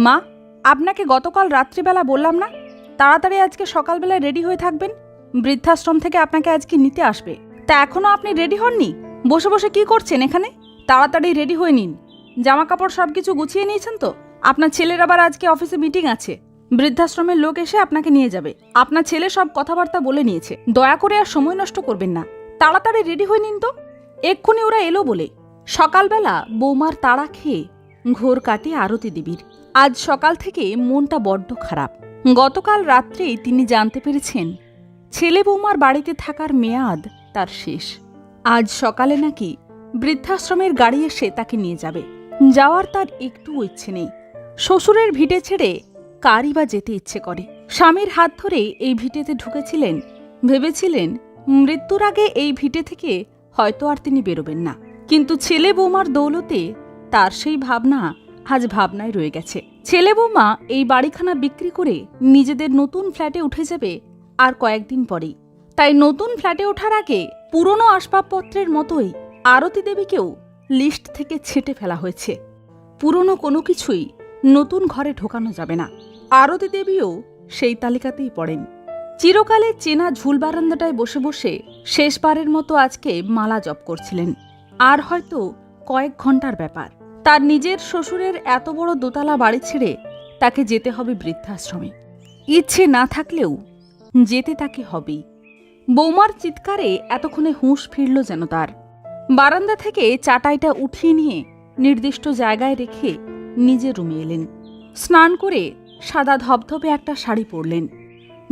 মা, আপনাকে গতকাল রাত্রিবেলা বললাম না? তাড়াতাড়ি আজকে সকালবেলা রেডি হয়ে থাকবেন। বৃদ্ধাশ্রম থেকে আপনাকে আজকে নিতে আসবে। তা এখনও আপনি রেডি হননি? বসে বসে কি করছেন এখানে? তাড়াতাড়ি রেডি হয়ে নিন। জামা কাপড় সব কিছু গুছিয়ে নিয়েছেন তো? আপনার ছেলের আবার আজকে অফিসে মিটিং আছে। বৃদ্ধাশ্রমের লোক এসে আপনাকে নিয়ে যাবে। আপনার ছেলে সব কথাবার্তা বলে নিয়েছে। দয়া করে আর সময় নষ্ট করবেন না। তাড়াতাড়ি রেডি হয়ে নিন তো। এক্ষুনি ওরা এলো বলে। সকালবেলা বৌমার তাড়া খেয়ে ঘোর কাটে আরতি দেবীর আজ সকাল থেকে মনটা বড্ড খারাপ। গতকাল রাত্রেই তিনি জানতে পেরেছেন, ছেলে বৌমার বাড়িতে থাকার মেয়াদ তার শেষ। আজ সকালে নাকি বৃদ্ধাশ্রমের গাড়ি এসে তাকে নিয়ে যাবে। যাওয়ার তার একটু ইচ্ছে নেই। শ্বশুরের ভিটে ছেড়ে কারই বা যেতে ইচ্ছে করে। স্বামীর হাত ধরে এই ভিটেতে ঢুকেছিলেন, ভেবেছিলেন মৃত্যুর আগে এই ভিটে থেকে হয়তো আর তিনি বেরোবেন না। কিন্তু ছেলে বৌমার দৌলতে তার সেই ভাবনা আজ ভাবনায় রয়ে গেছে। ছেলে বৌমা এই বাড়িখানা বিক্রি করে নিজেদের নতুন ফ্ল্যাটে উঠে যাবে আর কয়েকদিন পরেই। তাই নতুন ফ্ল্যাটে ওঠার আগে পুরনো আসবাবপত্রের মতোই আরতি দেবীকেও লিস্ট থেকে ছেটে ফেলা হয়েছে। পুরনো কোনো কিছুই নতুন ঘরে ঢোকানো যাবে না। আরতি দেবীও সেই তালিকাতেই পড়েন। চিরকালে চেনা ঝুল বারান্দাটায় বসে বসে শেষবারের মতো আজকে মালা জপ করছিলেন। আর হয়তো কয়েক ঘণ্টার ব্যাপার। তার নিজের শ্বশুরের এত বড় দোতলা বাড়ি ছেড়ে তাকে যেতে হবে বৃদ্ধাশ্রমে। ইচ্ছে না থাকলেও যেতে তাকে হবেই। বৌমার চিৎকারে এতক্ষণে হুঁশ ফিরল যেন তার। বারান্দা থেকে চাটাইটা উঠিয়ে নিয়ে নির্দিষ্ট জায়গায় রেখে নিজে রুমে এলেন। স্নান করে সাদা ধবধবে একটা শাড়ি পরলেন।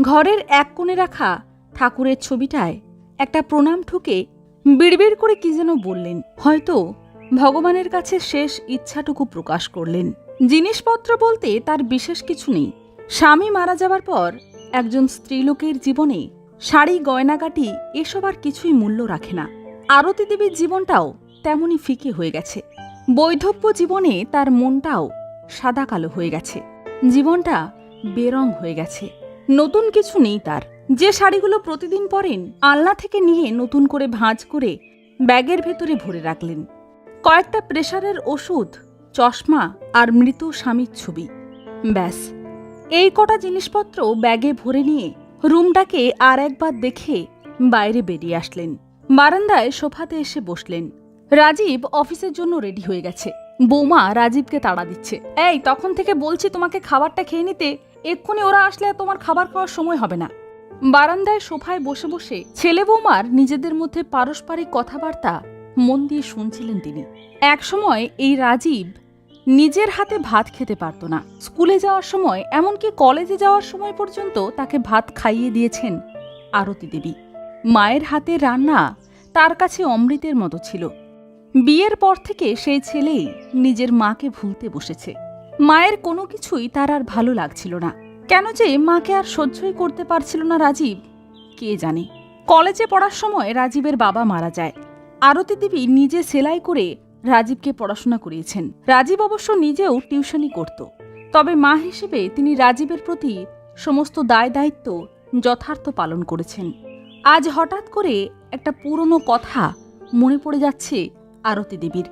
ঘরের এক কোণে রাখা ঠাকুরের ছবিটায় একটা প্রণাম ঠুকে বিড়বিড় করে কি যেন বললেন। হয়তো ভগবানের কাছে শেষ ইচ্ছাটুকু প্রকাশ করলেন। জিনিসপত্র বলতে তার বিশেষ কিছু নেই। স্বামী মারা যাবার পর একজন স্ত্রীলোকের জীবনে শাড়ি গয়নাগাটি এসব আর কিছুই মূল্য রাখে না। আরতি দেবীর জীবনটাও তেমনই ফিকে হয়ে গেছে। বৈধব্য জীবনে তার মনটাও সাদা কালো হয়ে গেছে। জীবনটা বেরং হয়ে গেছে। নতুন কিছু নেই তার। যে শাড়িগুলো প্রতিদিন পরেন, আলনা থেকে নিয়ে নতুন করে ভাঁজ করে ব্যাগের ভেতরে ভরে রাখলেন। কয়েকটা প্রেশারের ওষুধ, চশমা আর মৃত স্বামীর ছবি। ব্যাস, এই কটা জিনিসপত্র ব্যাগে ভরে নিয়ে রুমটাকে আর একবার দেখে বাইরে বেরিয়ে আসলেন। বারান্দায় সোফাতে এসে বসলেন। রাজীব অফিসের জন্য রেডি হয়ে গেছে। বৌমা রাজীবকে তাড়া দিচ্ছে। এই, তখন থেকে বলছি তোমাকে খাবারটা খেয়ে নিতে। এক্ষুনি ওরা আসলে তোমার খাবার খাওয়ার সময় হবে না। বারান্দায় সোফায় বসে বসে ছেলে বৌমার নিজেদের মধ্যে পারস্পরিক কথাবার্তা মন দিয়ে শুনছিলেন তিনি। একসময় এই রাজীব নিজের হাতে ভাত খেতে পারত না। স্কুলে যাওয়ার সময়, এমনকি কলেজে যাওয়ার সময় পর্যন্ত তাকে ভাত খাইয়ে দিয়েছেন আরতি দেবী। মায়ের হাতে রান্না তার কাছে অমৃতের মতো ছিল। বিয়ের পর থেকে সেই ছেলেই নিজের মাকে ভুলতে বসেছে। মায়ের কোনো কিছুই তার আর ভালো লাগছিল না। কেন যে মাকে আর সহ্যই করতে পারছিল না রাজীব, কে জানে? কলেজে পড়ার সময় রাজীবের বাবা মারা যায়। আরতি দেবী নিজে সেলাই করে রাজীবকে পড়াশোনা করিয়েছেন। রাজীব অবশ্য নিজেও টিউশনই করত। তবে মা হিসেবে তিনি রাজীবের প্রতি সমস্ত দায় দায়িত্ব যথার্থ পালন করেছেন। আজ হঠাৎ করে একটা পুরনো কথা মনে পড়ে যাচ্ছে আরতি দেবীর,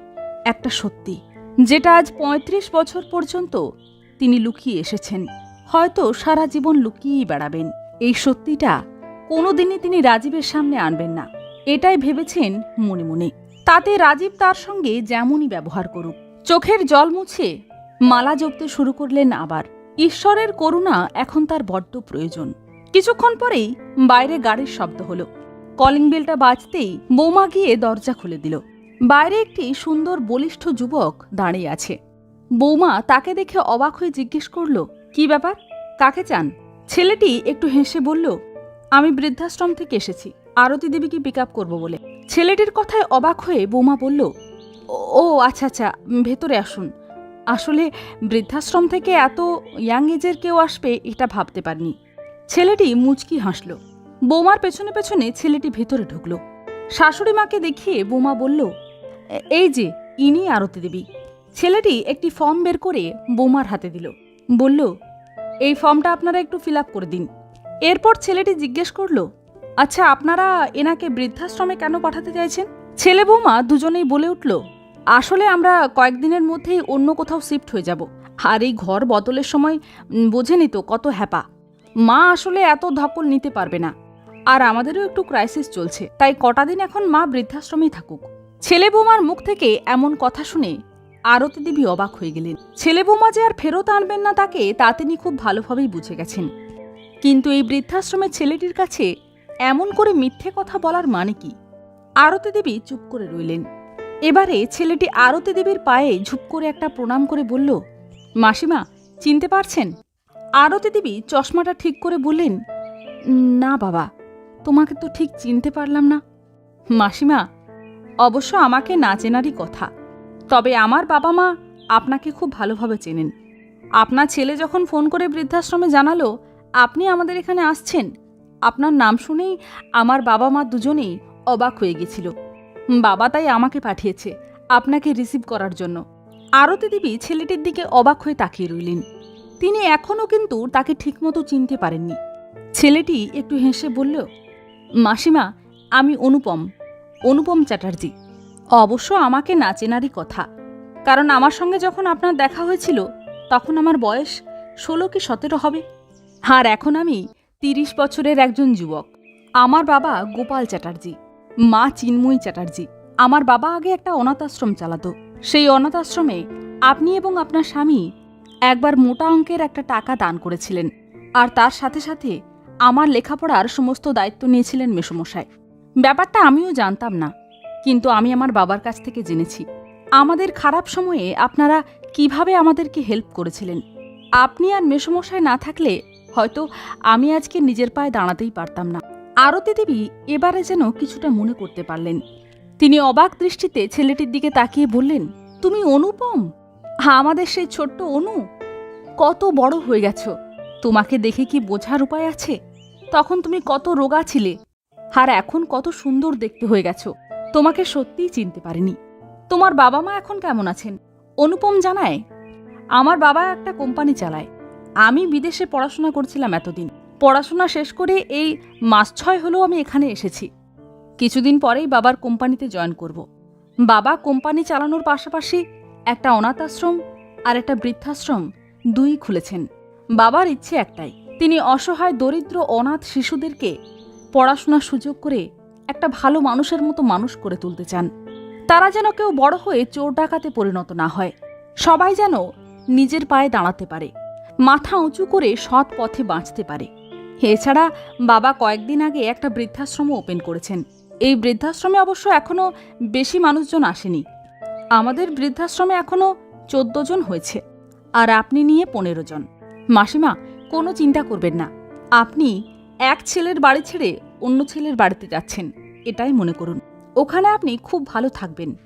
একটা সত্যি, যেটা আজ ৩৫ বছর পর্যন্ত তিনি লুকিয়ে এসেছেন। হয়তো সারা জীবন লুকিয়েই বেড়াবেন। এই সত্যিটা কোনোদিনই তিনি রাজীবের সামনে আনবেন না। এটাই ভেবেছেন মনে মনে। তাতে রাজীব তার সঙ্গে যেমনই ব্যবহার করুক। চোখের জল মুছে মালা জপতে শুরু করলেন আবার। ঈশ্বরের করুণা এখন তার বড্ড প্রয়োজন। কিছুক্ষণ পরেই বাইরে গাড়ির শব্দ হলো। কলিং বেলটা বাজতেই বৌমা গিয়ে দরজা খুলে দিল। বাইরে একটি সুন্দর বলিষ্ঠ যুবক দাঁড়িয়ে আছে। বৌমা তাকে দেখে অবাক হয়ে জিজ্ঞেস করল, কি ব্যাপার? কাকে চান? ছেলেটি একটু হেসে বলল, আমি বৃদ্ধাশ্রম থেকে এসেছি। আরতি দেবীকে পিক আপ করব বলে। ছেলেটির কথায় অবাক হয়ে বৌমা বলল, "ও- আচ্ছা আচ্ছা ভেতরে আসুন। আসলে বৃদ্ধাশ্রম থেকে এত ইয়াং এজের কেউ আসবে, এটা ভাবতে পারিনি। ছেলেটি মুচকি হাসল। বৌমার পেছনে পেছনে ছেলেটি ভেতরে ঢুকল। শাশুড়ি মাকে দেখিয়ে বৌমা বলল, এই যে, ইনি আরতি দেবী। ছেলেটি একটি ফর্ম বের করে বৌমার হাতে দিল। বলল, এই ফর্মটা আপনারা একটু ফিল করে দিন। এরপর ছেলেটি জিজ্ঞেস করল আচ্ছা আপনারা এনাকে বৃদ্ধাশ্রমে কেন পাঠাতে চাইছেন? ছেলে বৌমা দুজনেই বলে উঠল, আসলে আমরা কয়েকদিনের মধ্যেই অন্য কোথাও শিফট হয়ে যাব। আর এই ঘর বদলের সময় বোঝেনি তো কত হ্যাপা। মা আসলে এত ধকল নিতে পারবে না। আর আমাদেরও একটু ক্রাইসিস চলছে, তাই কটা দিন এখন মা বৃদ্ধাশ্রমেই থাকুক। ছেলে বৌমার মুখ থেকে এমন কথা শুনে আরতি দেবী অবাক হয়ে গেলেন। ছেলে বৌমা যে আর ফেরত আনবেন না তাকে, তা তিনি খুব ভালোভাবেই বুঝে গেছেন। কিন্তু এই বৃদ্ধাশ্রমের ছেলেটির কাছে এমন করে মিথ্যে কথা বলার মানে কি? আরতি দেবী চুপ করে রইলেন। এবারে ছেলেটি আরতি দেবীর পায়ে ঝুপ করে একটা প্রণাম করে বলল, মাসিমা, চিনতে পারছেন? আরতি দেবী চশমাটা ঠিক করে বললেন, না বাবা, তোমাকে তো ঠিক চিনতে পারলাম না। মাসিমা, অবশ্য আমাকে না চেনারই কথা। তবে আমার বাবা মা আপনাকে খুব ভালোভাবে চেনেন। আপনার ছেলে যখন ফোন করে বৃদ্ধাশ্রমে জানালো, আপনি আমাদের এখানে আসছেন আপনার নাম শুনেই আমার বাবা মা দুজনেই অবাক হয়ে গেছিল। বাবা তাই আমাকে পাঠিয়েছে আপনাকে রিসিভ করার জন্য। আরতি দেবী ছেলেটির দিকে অবাক হয়ে তাকিয়ে রইলেন। তিনি এখনও কিন্তু তাকে ঠিকমতো চিনতে পারেননি। ছেলেটি একটু হেসে বলল, মাসিমা, আমি অনুপম অনুপম চ্যাটার্জি। অবশ্য আমাকে না চেনারই কথা। কারণ আমার সঙ্গে যখন আপনার দেখা হয়েছিল, তখন আমার বয়স ষোলো কি সতেরো হবে। আর এখন আমি তিরিশ বছরের একজন যুবক। আমার বাবা গোপাল চ্যাটার্জি, মা চিন্ময়ী চ্যাটার্জি। আমার বাবা আগে একটা অনাথ আশ্রম চালাতো। সেই অনাথ আশ্রমে আপনি এবং আপনার স্বামী একবার মোটা অঙ্কের একটা টাকা দান করেছিলেন আর তার সাথে সাথে আমার লেখাপড়ার সমস্ত দায়িত্ব নিয়েছিলেন মেসমশাই। ব্যাপারটা আমিও জানতাম না, কিন্তু আমি আমার বাবার কাছ থেকে জেনেছি। আমাদের খারাপ সময়ে আপনারা কীভাবে আমাদেরকে হেল্প করেছিলেন? আপনি আর মেসমশাই না থাকলে হয়তো আমি আজকে নিজের পায়ে দাঁড়াতেই পারতাম না। আরতি দেবী এবারে যেন কিছুটা মনে করতে পারলেন। তিনি অবাক দৃষ্টিতে ছেলেটির দিকে তাকিয়ে বললেন, তুমি অনুপম? আমাদের সেই ছোট্ট অনু? কত বড় হয়ে গেছো। তোমাকে দেখে কি বোঝার উপায় আছে? তখন তুমি কত রোগা ছিলে, আর এখন কত সুন্দর দেখতে হয়ে গেছো। তোমাকে সত্যিই চিনতে পারিনি। তোমার বাবা মা এখন কেমন আছেন? অনুপম জানায়, আমার বাবা একটা কোম্পানি চালায়। আমি বিদেশে পড়াশোনা করছিলাম এতদিন। পড়াশোনা শেষ করে এই মাস ছয় হলেও আমি এখানে এসেছি। কিছুদিন পরেই বাবার কোম্পানিতে জয়েন করব। বাবা কোম্পানি চালানোর পাশাপাশি একটা অনাথ আশ্রম আর একটা বৃদ্ধাশ্রম দুই খুলেছেন। বাবার ইচ্ছে একটাই, তিনি অসহায়, দরিদ্র, অনাথ শিশুদেরকে পড়াশোনার সুযোগ করে একটা ভালো মানুষের মতো মানুষ করে তুলতে চান। তারা যেন কেউ বড় হয়ে চোর ডাকাতে পরিণত না হয়। সবাই যেন নিজের পায়ে দাঁড়াতে পারে। মাথা উঁচু করে সৎ পথে বাঁচতে পারে। এছাড়া বাবা কয়েকদিন আগে একটা বৃদ্ধাশ্রমও ওপেন করেছেন। এই বৃদ্ধাশ্রমে অবশ্য এখনও বেশি মানুষজন আসেনি। আমাদের বৃদ্ধাশ্রমে এখনও চোদ্দ জন হয়েছে, আর আপনি নিয়ে পনেরো জন। মাসিমা, কোনো চিন্তা করবেন না। আপনি এক ছেলের বাড়ি ছেড়ে অন্য ছেলের বাড়িতে যাচ্ছেন, এটাই মনে করুন। ওখানে আপনি খুব ভালো থাকবেন।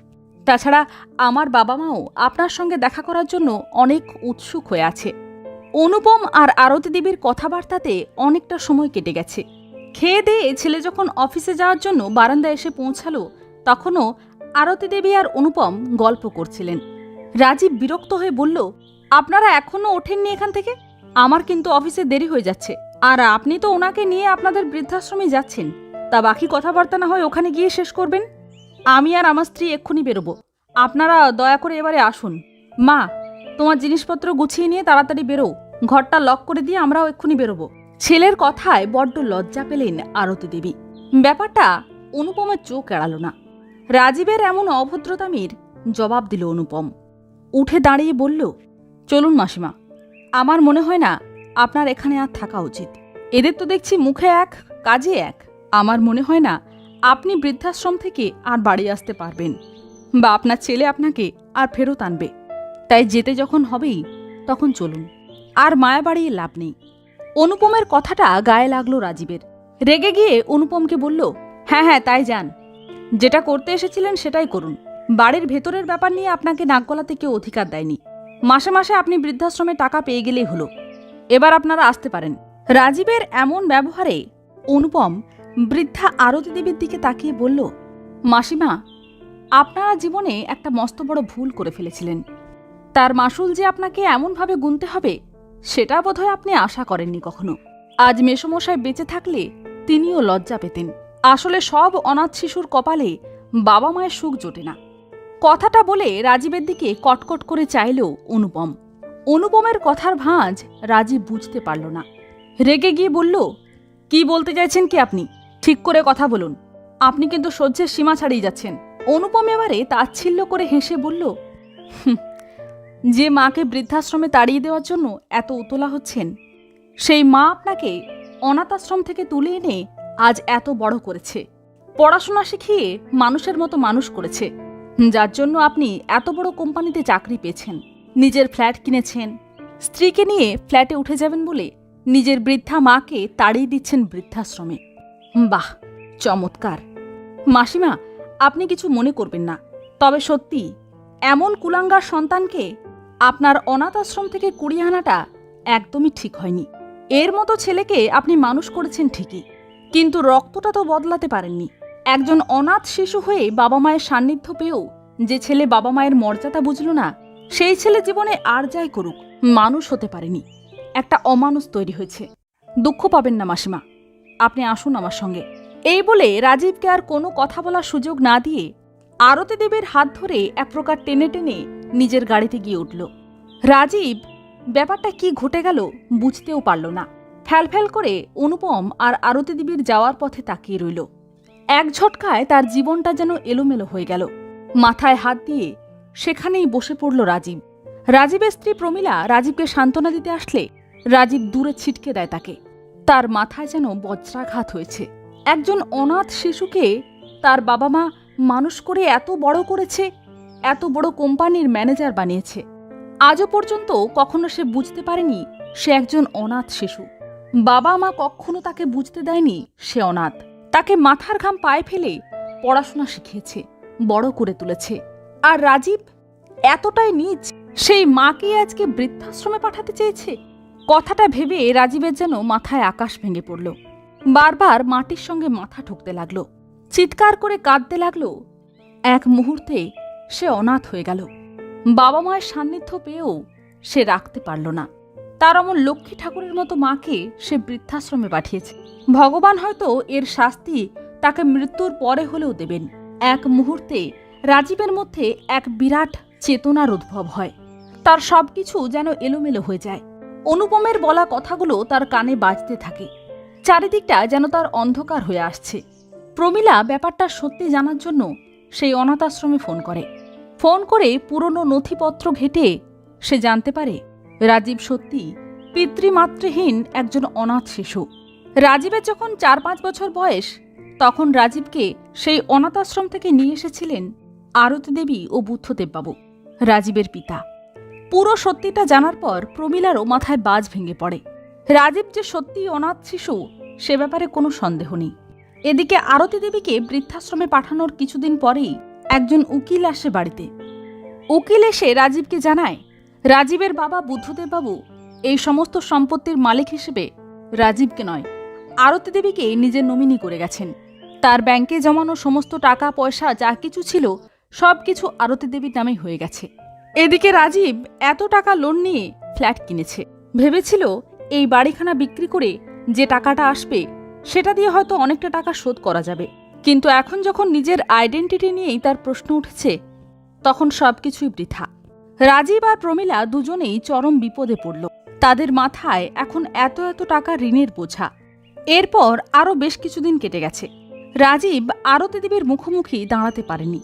তাছাড়া আমার বাবা মাও আপনার সঙ্গে দেখা করার জন্য অনেক উৎসুক হয়ে আছে। অনুপম আর আরতি দেবীর কথাবার্তাতে অনেকটা সময় কেটে গেছে। খেয়ে দিয়ে ছেলে যখন অফিসে যাওয়ার জন্য বারান্দায় এসে পৌঁছালো, তখনও আরতি দেবী আর অনুপম গল্প করছিলেন। রাজীব বিরক্ত হয়ে বলল, আপনারা এখনও ওঠেননি এখান থেকে? আমার কিন্তু অফিসে দেরি হয়ে যাচ্ছে। আর আপনি তো ওনাকে নিয়ে আপনাদের বৃদ্ধাশ্রমে যাচ্ছেন। তা বাকি কথাবার্তা না হয় ওখানে গিয়ে শেষ করবেন? আমি আর আমার স্ত্রী এক্ষুনি বেরোবো। আপনারা দয়া করে এবারে আসুন। মা তোমার জিনিসপত্র গুছিয়ে নিয়ে তাড়াতাড়ি বেরো। ঘরটা লক করে দিয়ে আমরাও এক্ষুনি বেরোবো। ছেলের কথায় বড্ড লজ্জা পেলেন আরতি দেবী। ব্যাপারটা অনুপমের চোখ এড়াল না। রাজীবের এমন অভদ্রতামির জবাব দিল অনুপম। উঠে দাঁড়িয়ে বলল, চলুন মাসিমা, আমার মনে হয় না আপনার এখানে আর থাকা উচিত। এদের তো দেখছি মুখে এক, কাজে এক। আমার মনে হয় না আপনি বৃদ্ধাশ্রম থেকে আর বাড়ি আসতে পারবেন। বা আপনার ছেলে আপনাকে আর ফেরত আনবে। তাই যেতে যখন হবেই, তখন চলুন। আর মায়া বাড়িয়ে লাভ নেই। অনুপমের কথাটা গায়ে লাগল রাজীবের। রেগে গিয়ে অনুপমকে বলল হ্যাঁ হ্যাঁ তাই যান। যেটা করতে এসেছিলেন সেটাই করুন। বাড়ির ভেতরের ব্যাপার নিয়ে আপনাকে নাক গলাতে কেউ অধিকার দেয়নি। মাসে মাসে আপনি বৃদ্ধাশ্রমে টাকা পেয়ে গেলেই হলো। এবার আপনারা আসতে পারেন। রাজীবের এমন ব্যবহারে অনুপম বৃদ্ধা আরতি দেবীর দিকে তাকিয়ে বলল, মাসিমা, আপনারা জীবনে একটা মস্ত বড় ভুল করে ফেলেছিলেন। তার মাসুল যে আপনাকে এমনভাবে গুনতে হবে সেটা বোধহয় আপনি আশা করেননি কখনো। আজ মেসমশাই বেঁচে থাকলে তিনিও লজ্জা পেতেন। আসলে সব অনাথ শিশুর কপালে বাবা মায়ের সুখ জোটে না। কথাটা বলে রাজীবের দিকে কটকট করে চাইল অনুপম। অনুপমের কথার ভাঁজ রাজীব বুঝতে পারল না। রেগে গিয়ে বলল কি বলতে চাইছেন কি আপনি? ঠিক করে কথা বলুন। আপনি কিন্তু সহ্যের সীমা ছাড়িয়ে যাচ্ছেন। অনুপম এবারে তাচ্ছিল্য করে হেসে বলল "হুঁ, যে মাকে বৃদ্ধাশ্রমে তাড়িয়ে দেওয়ার জন্য এত উতলা হচ্ছেন, সেই মা আপনাকে অনাথাশ্রম থেকে তুলে এনে আজ এত বড় করেছে। পড়াশোনা শিখিয়ে মানুষের মতো মানুষ করেছে, যার জন্য আপনি এত বড় কোম্পানিতে চাকরি পেয়েছেন, নিজের ফ্ল্যাট কিনেছেন, স্ত্রীকে নিয়ে ফ্ল্যাটে উঠে যাবেন বলে নিজের বৃদ্ধা মাকে তাড়িয়ে দিচ্ছেন বৃদ্ধাশ্রমে। বাহ, চমৎকার। মাসিমা, আপনি কিছু মনে করবেন না, তবে সত্যি এমন কুলাঙ্গার সন্তানকে আপনার অনাথ আশ্রম থেকে কুড়িয়ে আনাটা একদমই ঠিক হয়নি। এর মতো ছেলেকে আপনি মানুষ করেছেন ঠিকই, কিন্তু রক্তটা তো বদলাতে পারেননি। একজন অনাথ শিশু হয়ে বাবা মায়ের সান্নিধ্য পেয়েও যে ছেলে বাবা মায়ের মর্যাদা বুঝল না, সেই ছেলে জীবনে আর যাই করুক, মানুষ হতে পারেনি। একটা অমানুষ তৈরি হয়েছে। দুঃখ পাবেন না মাসিমা। আপনি আসুন আমার সঙ্গে। এই বলে রাজীবকে আর কোনো কথা বলার সুযোগ না দিয়ে আরতি দেবীর হাত ধরে এক প্রকার টেনে টেনে নিজের গাড়িতে গিয়ে উঠল। রাজীব, ব্যাপারটা কি ঘটে গেল বুঝতেও পারল না। ফ্যালফ্যাল করে অনুপম আর আরতি দেবীর যাওয়ার পথে তাকিয়ে রইল। এক ঝটকায় তার জীবনটা যেন এলোমেলো হয়ে গেল। মাথায় হাত দিয়ে সেখানেই বসে পড়ল রাজীব। রাজীবের স্ত্রী প্রমীলা রাজীবকে সান্ত্বনা দিতে আসলে রাজীব দূরে ছিটকে দেয় তাকে। তার মাথায় যেন বজ্রাঘাত হয়েছে। একজন অনাথ শিশুকে তার বাবা মা মানুষ করে এত বড় করেছে এত বড় কোম্পানির ম্যানেজার বানিয়েছে। আজও পর্যন্ত কখনো সে বুঝতে পারেনি সে একজন অনাথ শিশু। বাবা মা কখনো তাকে বুঝতে দেয়নি সে অনাথ। তাকে মাথার ঘাম পায়ে ফেলে পড়াশোনা শিখিয়েছে, বড় করে তুলেছে। আর রাজীব এতটাই নিচ সেই মাকে আজকে বৃদ্ধাশ্রমে পাঠাতে চেয়েছে? কথাটা ভেবে রাজীবের যেন মাথায় আকাশ ভেঙে পড়ল। বারবার মাটির সঙ্গে মাথা ঠুকতে লাগল। চিৎকার করে কাঁদতে লাগল। এক মুহূর্তে সে অনাথ হয়ে গেল। বাবা মায়ের সান্নিধ্য পেয়েও সে রাখতে পারল না। তার অমন লক্ষ্মী ঠাকুরের মতো মাকে সে বৃদ্ধাশ্রমে পাঠিয়েছে। ভগবান হয়তো এর শাস্তি তাকে মৃত্যুর পরে হলেও দেবেন। এক মুহূর্তে রাজীবের মধ্যে এক বিরাট চেতনার উদ্ভব হয়। তার সবকিছু যেন এলোমেলো হয়ে যায়। অনুপমের বলা কথাগুলো তার কানে বাজতে থাকে। চারিদিকটা যেন তার অন্ধকার হয়ে আসছে। প্রমীলা ব্যাপারটা সত্যি জানার জন্য সেই অনাথ আশ্রমে ফোন করে। ফোন করে পুরনো নথিপত্র ঘেটে সে জানতে পারে রাজীব সত্যি পিতৃমাতৃহীন একজন অনাথ শিশু। রাজীবের যখন চার পাঁচ বছর বয়স, তখন রাজীবকে সেই অনাথ আশ্রম থেকে নিয়ে এসেছিলেন আরতি দেবী ও বুদ্ধদেববাবু, রাজীবের পিতা। পুরো সত্যিটা জানার পর প্রমীলারও মাথায় বাজ ভেঙে পড়ে। রাজীব যে সত্যিই অনাথ শিশু, সে ব্যাপারে কোনো সন্দেহ নেই। এদিকে আরতি দেবীকে বৃদ্ধাশ্রমে পাঠানোর কিছুদিন পরেই একজন উকিল আসে বাড়িতে। উকিল এসে রাজীবকে জানায়, রাজীবের বাবা বুদ্ধদেববাবু এই সমস্ত সম্পত্তির মালিক হিসেবে রাজীবকে নয়, আরতি দেবীকে নিজের নমিনি করে গেছেন। তার ব্যাংকে জমানো সমস্ত টাকা, পয়সা, যা কিছু ছিল, সব কিছু আরতি দেবীর নামেই হয়ে গেছে। এদিকে রাজীব এত টাকা লোন নিয়ে ফ্ল্যাট কিনেছে। ভেবেছিল এই বাড়িখানা বিক্রি করে যে টাকাটা আসবে, সেটা দিয়ে হয়তো অনেকটা টাকা শোধ করা যাবে। কিন্তু এখন যখন নিজের আইডেন্টিটি নিয়েই তার প্রশ্ন উঠছে, তখন সবকিছুই বৃথা। রাজীব আর প্রমীলা দুজনেই চরম বিপদে পড়ল। তাদের মাথায় এখন এত এত টাকা ঋণের বোঝা। এরপর আরও বেশ কিছুদিন কেটে গেছে। রাজীব আরতি দেবীর মুখোমুখি দাঁড়াতে পারেনি।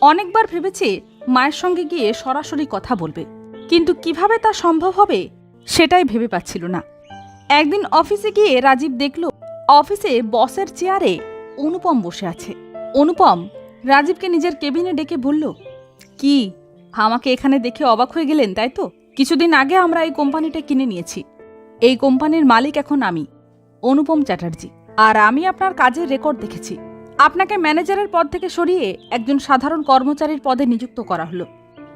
অনেকবার ভেবেছে মায়ের সঙ্গে গিয়ে সরাসরি কথা বলবে। কিন্তু কীভাবে তা সম্ভব হবে, সেটাই ভেবে পাচ্ছিল না। একদিন অফিসে গিয়ে রাজীব দেখল, অফিসে বসের চেয়ারে অনুপম বসে আছে। অনুপম, রাজীবকে নিজের কেবিনে ডেকে বলল, কি, আমাকে এখানে দেখে অবাক হয়ে গেলেন, তাই তো? কিছুদিন আগে আমরা এই কোম্পানিটা কিনে নিয়েছি। এই কোম্পানির মালিক এখন আমি, অনুপম চ্যাটার্জি। আর আমি আপনার কাজের রেকর্ড দেখেছি। আপনাকে ম্যানেজারের পদ থেকে সরিয়ে একজন সাধারণ কর্মচারীর পদে নিযুক্ত করা হলো।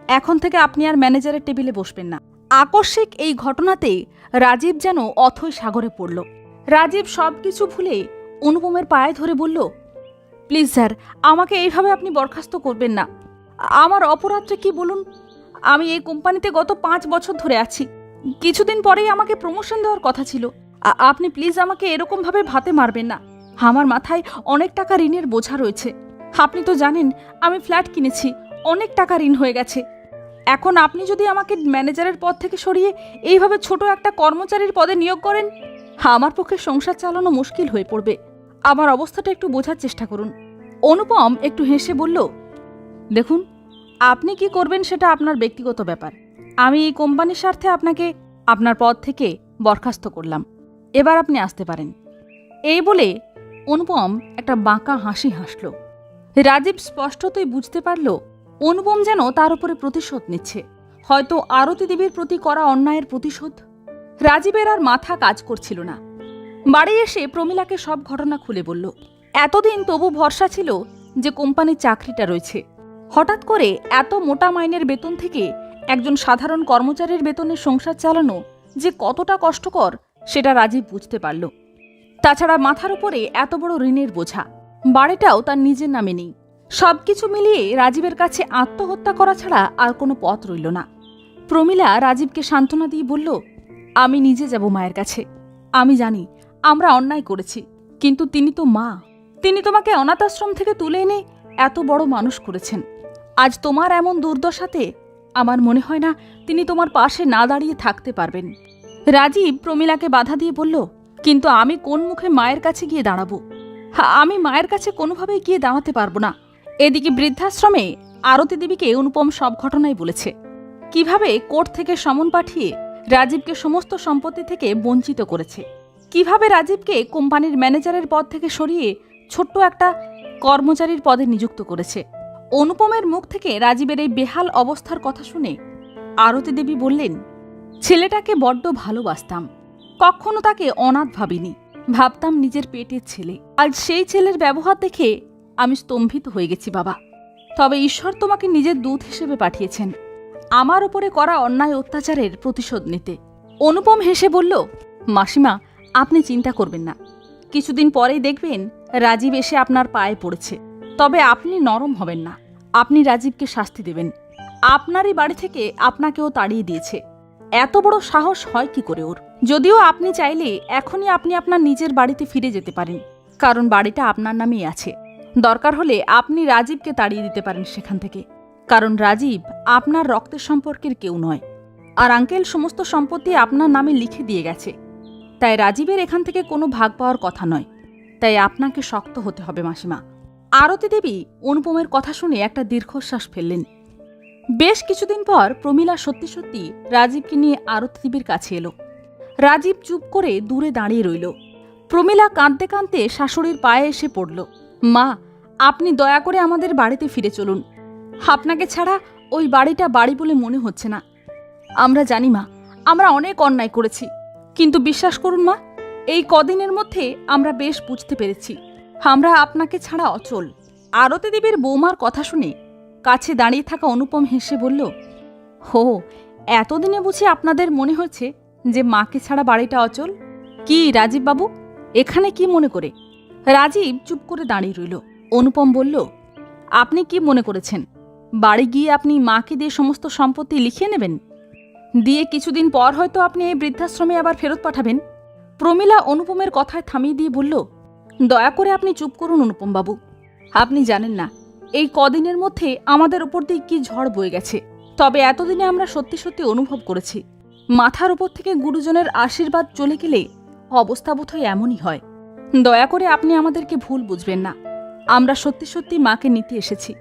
এখন থেকে আপনি আর ম্যানেজারের টেবিলে বসবেন না। আকস্মিক এই ঘটনাতে রাজীব যেন অথই সাগরে পড়ল। রাজীব সবকিছু ভুলে অনুপমের পায়ে ধরে বলল, প্লিজ স্যার, আমাকে এইভাবে আপনি বরখাস্ত করবেন না। আমার অপরাধটা কি বলুন? আমি এই কোম্পানিতে গত পাঁচ বছর ধরে আছি। কিছুদিন পরেই আমাকে প্রমোশন দেওয়ার কথা ছিল। আপনি প্লিজ আমাকে এরকমভাবে ভাতে মারবেন না। আমার মাথায় অনেক টাকা ঋণের বোঝা রয়েছে। আপনি তো জানেন, আমি ফ্ল্যাট কিনেছি, অনেক টাকা ঋণ হয়ে গেছে। এখন আপনি যদি আমাকে ম্যানেজারের পদ থেকে সরিয়ে এইভাবে ছোট একটা কর্মচারীর পদে নিয়োগ করেন, আমার পক্ষে সংসার চালানো মুশকিল হয়ে পড়বে। আমার অবস্থাটা একটু বোঝার চেষ্টা করুন। অনুপম একটু হেসে বলল, দেখুন, আপনি কি করবেন সেটা আপনার ব্যক্তিগত ব্যাপার। আমি এই কোম্পানির স্বার্থে আপনাকে আপনার পদ থেকে বরখাস্ত করলাম। এবার আপনি আসতে পারেন। এই বলে অনুপম একটা বাঁকা হাসি হাসল। রাজীব স্পষ্টতই বুঝতে পারল, অনুপম যেন তার উপরে প্রতিশোধ নিচ্ছে। হয়তো আরতি দেবীর প্রতি করা অন্যায়ের প্রতিশোধ। রাজীবের আর মাথা কাজ করছিল না। বাড়ি এসে প্রমিলাকে সব ঘটনা খুলে বলল। এতদিন তবু ভরসা ছিল যে কোম্পানির চাকরিটা রয়েছে। হঠাৎ করে এত মোটা মাইনের বেতন থেকে একজন সাধারণ কর্মচারীর বেতনে সংসার চালানো যে কতটা কষ্টকর সেটা রাজীব বুঝতে পারল। তাছাড়া মাথার উপরে এত বড় ঋণের বোঝা। বাড়িটাও তার নিজের নামে নেই। সবকিছু মিলিয়ে রাজীবের কাছে আত্মহত্যা করা ছাড়া আর কোনো পথ রইল না। প্রমিলা রাজীবকে সান্ত্বনা দিয়ে বলল, আমি নিজে যাব মায়ের কাছে। আমি জানি আমরা অন্যায় করেছি, কিন্তু তিনি তো মা। তিনি তোমাকে অনাথ আশ্রম থেকে তুলে এনে এত বড় মানুষ করেছেন। আজ তোমার এমন দুর্দশাতে আমার মনে হয় না তিনি তোমার পাশে না দাঁড়িয়ে থাকতে পারবেন। রাজীব প্রমিলাকে বাধা দিয়ে বলল, কিন্তু আমি কোন মুখে মায়ের কাছে গিয়ে দাঁড়াবো? আমি মায়ের কাছে কোনোভাবেই গিয়ে দাঁড়াতে পারব না। এদিকে বৃদ্ধাশ্রমে আরতি দেবীকে অনুপম সব ঘটনাই বলেছে। কীভাবে কোর্ট থেকে সমন পাঠিয়ে রাজীবকে সমস্ত সম্পত্তি থেকে বঞ্চিত করেছে? কীভাবে রাজীবকে কোম্পানির ম্যানেজারের পদ থেকে সরিয়ে ছোট্ট একটা কর্মচারীর পদে নিযুক্ত করেছে? অনুপমের মুখ থেকে রাজীবের এই বেহাল অবস্থার কথা শুনে আরতি দেবী বললেন, ছেলেটাকে বড্ড ভালোবাসতাম। কখনো তাকে অনাথ ভাবিনি। ভাবতাম নিজের পেটের ছেলে। আজ সেই ছেলের ব্যবহার দেখে আমি স্তম্ভিত হয়ে গেছি, বাবা। তবে ঈশ্বর তোমাকে নিজের দূত হিসেবে পাঠিয়েছেন। আমার উপরে করা অন্যায় অত্যাচারের প্রতিশোধ নিতে। অনুপম হেসে বলল, মাসিমা আপনি চিন্তা করবেন না। কিছুদিন পরেই দেখবেন রাজীব এসে আপনার পায়ে পড়েছে। তবে আপনি নরম হবেন না। আপনি রাজীবকে শাস্তি দেবেন। আপনারই বাড়ি থেকে আপনাকেও তাড়িয়ে দিয়েছে। এত বড় সাহস হয় কি করে ওর? যদিও আপনি চাইলে এখনই আপনি আপনার নিজের বাড়িতে ফিরে যেতে পারেন। কারণ বাড়িটা আপনার নামেই আছে। দরকার হলে আপনি রাজীবকে তাড়িয়ে দিতে পারেন সেখান থেকে। কারণ রাজীব আপনার রক্তের সম্পর্কের কেউ নয়। আর আঙ্কেল সমস্ত সম্পত্তি আপনার নামে লিখে দিয়ে গেছে। তাই রাজীবের এখান থেকে কোনো ভাগ পাওয়ার কথা নয়। তাই আপনাকে শক্ত হতে হবে, মাসিমা। আরতি দেবী অনুপমের কথা শুনে একটা দীর্ঘশ্বাস ফেললেন। বেশ কিছুদিন পর প্রমীলা সত্যি সত্যি রাজীবকে নিয়ে আরতি দেবীর কাছে এলো। রাজীব চুপ করে দূরে দাঁড়িয়ে রইল। প্রমীলা কাঁদতে কাঁদতে শাশুড়ির পায়ে এসে পড়ল। মা, আপনি দয়া করে আমাদের বাড়িতে ফিরে চলুন। আপনাকে ছাড়া ওই বাড়িটা বাড়ি বলে মনে হচ্ছে না। আমরা জানি, মা, আমরা অনেক অন্যায় করেছি। কিন্তু বিশ্বাস করুন মা, এই কদিনের মধ্যে আমরা বেশ বুঝতে পেরেছি। আমরা আপনাকে ছাড়া অচল। আরতি দেবীর বৌমার কথা শুনে কাছে দাঁড়িয়ে থাকা অনুপম হেসে বলল, হো, এতদিনে বুঝি আপনাদের মনে হয়েছে যে মাকে ছাড়া বাড়িটা অচল? কি রাজীব বাবু? এখানে কি মনে করে? রাজীব চুপ করে দাঁড়িয়ে রইল। অনুপম বলল, আপনি কি মনে করেছেন? বাড়ি গিয়ে আপনি মাকে দিয়ে সমস্ত সম্পত্তি লিখিয়ে নেবেন? দিয়ে কিছুদিন পর হয়তো আপনি এই বৃদ্ধাশ্রমে আবার ফেরত পাঠাবেন। প্রমীলা অনুপমের কথায় থামিয়ে দিয়ে বলল, দয়া করে আপনি চুপ করুন অনুপম বাবু আপনি জানেন না, এই কদিনের মধ্যে আমাদের উপর দিয়ে কি ঝড় বয়ে গেছে। তবে এতদিনে আমরা সত্যি সত্যি অনুভব করেছি। মাথার উপর থেকে গুরুজনের আশীর্বাদ চলে গেলে অবস্থা বোধহয় এমনই হয়। দয়া করে আপনি আমাদেরকে ভুল বুঝবেন না। আমরা সত্যি সত্যি মাকে নিতে এসেছি।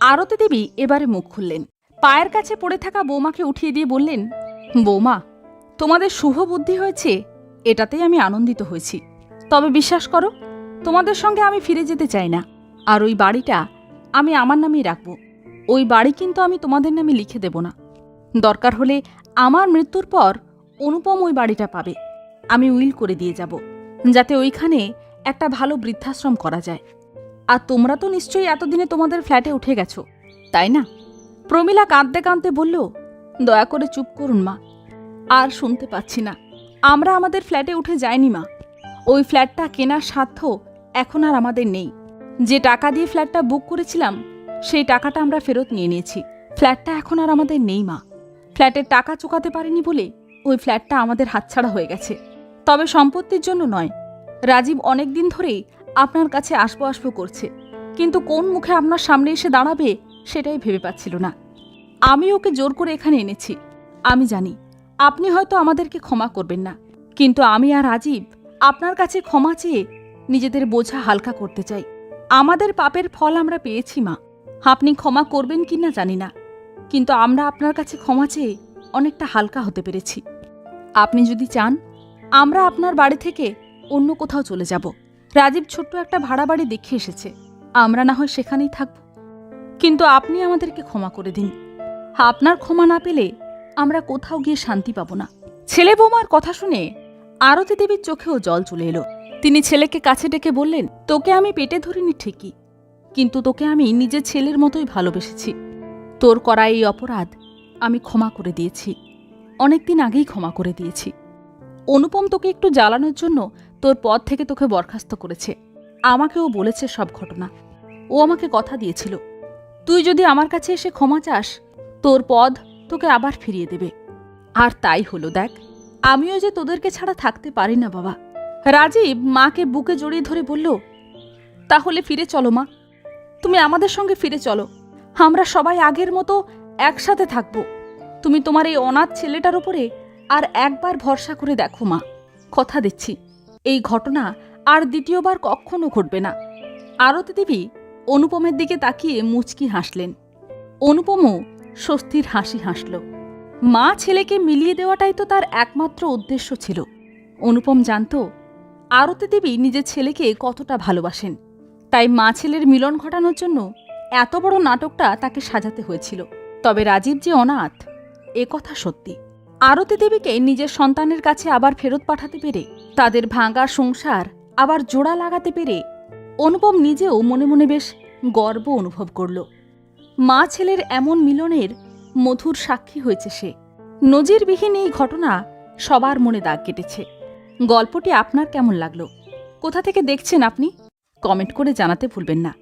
আরতি দেবী এবারে মুখ খুললেন। পায়ের কাছে পড়ে থাকা বৌমাকে উঠিয়ে দিয়ে বললেন, বৌমা, তোমাদের শুভ বুদ্ধি হয়েছে, এটাতেই আমি আনন্দিত হয়েছি। তবে বিশ্বাস করো, তোমাদের সঙ্গে আমি ফিরে যেতে চাই না। আর ওই বাড়িটা আমি আমার নামেই রাখব। ওই বাড়ি কিন্তু আমি তোমাদের নামে লিখে দেব না। দরকার হলে আমার মৃত্যুর পর অনুপম ওই বাড়িটা পাবে। আমি উইল করে দিয়ে যাব, যাতে ওইখানে একটা ভালো বৃদ্ধাশ্রম করা যায়। আর তোমরা তো নিশ্চয়ই এতদিনে তোমাদের ফ্ল্যাটে উঠে গেছো, তাই না? প্রমীলা কাঁদতে কাঁদতে বলল, দয়া করে চুপ করুন মা, আর শুনতে পাচ্ছি না। আমরা আমাদের ফ্ল্যাটে উঠে যাইনি মা। ওই ফ্ল্যাটটা কেনার সাধ্য এখন আর আমাদের নেই। যে টাকা দিয়ে ফ্ল্যাটটা বুক করেছিলাম, সেই টাকাটা আমরা ফেরত নিয়ে নিয়েছি। ফ্ল্যাটটা এখন আর আমাদের নেই মা। ফ্ল্যাটের টাকা চোকাতে পারিনি বলে ওই ফ্ল্যাটটা আমাদের হাতছাড়া হয়ে গেছে। তবে সম্পত্তির জন্য নয়। রাজীব অনেক দিন ধরেই আপনার কাছে আসব আসব করছে। কিন্তু কোন মুখে আপনার সামনে এসে দাঁড়াবে সেটাই ভেবে পাচ্ছিল না। আমি ওকে জোর করে এখানে এনেছি। আমি জানি, আপনি হয়তো আমাদেরকে ক্ষমা করবেন না। কিন্তু আমি আর রাজীব আপনার কাছে ক্ষমা চেয়ে নিজেদের বোঝা হালকা করতে চাই। আমাদের পাপের ফল আমরা পেয়েছি, মা। আপনি ক্ষমা করবেন কি না জানি না। কিন্তু আমরা আপনার কাছে ক্ষমা চেয়ে অনেকটা হালকা হতে পেরেছি। আপনি যদি চান, আমরা আপনার বাড়ি থেকে অন্য কোথাও চলে যাব। রাজীব ছোট্ট একটা ভাড়া বাড়ি দেখে এসেছে। আমরা না হয় সেখানেই থাকব। কিন্তু আপনি আমাদেরকে ক্ষমা করে দিন। আপনার ক্ষমা না পেলে আমরা কোথাও গিয়ে শান্তি পাব না। ছেলে বৌমার কথা শুনে আরতি দেবীর চোখেও জল চলে এলো। তিনি ছেলেকে কাছে ডেকে বললেন, তোকে আমি পেটে ধরিনি ঠিকই, কিন্তু তোকে আমি নিজের ছেলের মতোই ভালোবেসেছি। তোর করা এই অপরাধ আমি ক্ষমা করে দিয়েছি। অনেকদিন আগেই ক্ষমা করে দিয়েছি। অনুপম তোকে একটু জ্বালানোর জন্য তোর পদ থেকে তোকে বরখাস্ত করেছে। আমাকেও বলেছে সব ঘটনা। ও আমাকে কথা দিয়েছিল। তুই যদি আমার কাছে এসে ক্ষমা চাস, তোর পদ তোকে আবার ফিরিয়ে দেবে। আর তাই হলো, দেখ, আমিও যে তোদেরকে ছাড়া থাকতে পারি না, বাবা। রাজীব মাকে বুকে জড়িয়ে ধরে বলল, তাহলে ফিরে চলো, মা। তুমি আমাদের সঙ্গে ফিরে চলো। আমরা সবাই আগের মতো একসাথে থাকব। তুমি তোমার এই অনাথ ছেলেটার উপরে আর একবার ভরসা করে দেখো, মা। কথা দিচ্ছি, এই ঘটনা আর দ্বিতীয়বার কখনো ঘটবে না। আরতি দেবী অনুপমের দিকে তাকিয়ে মুচকি হাসলেন। অনুপমও স্বস্তির হাসি হাসল। মা ছেলেকে মিলিয়ে দেওয়াটাই তো তার একমাত্র উদ্দেশ্য ছিল। অনুপম জানত, আরতি দেবী নিজের ছেলেকে কতটা ভালোবাসেন। তাই মা ছেলের মিলন ঘটানোর জন্য এত বড় নাটকটা তাকে সাজাতে হয়েছিল। তবে রাজীব যে অনাথ, এ কথা সত্যি। আরতি দেবীকে নিজের সন্তানের কাছে আবার ফেরত পাঠাতে পেরে, তাদের ভাঙা সংসার আবার জোড়া লাগাতে পেরে, অনুপম নিজেও মনে মনে বেশ গর্ব অনুভব করল। মা ছেলের এমন মিলনের মধুর সাক্ষী হয়েছে সে। নজিরবিহীন এই ঘটনা সবার মনে দাগ কেটেছে। গল্পটি আপনার কেমন লাগল? কোথা থেকে দেখছেন আপনি? কমেন্ট করে জানাতে ভুলবেন না।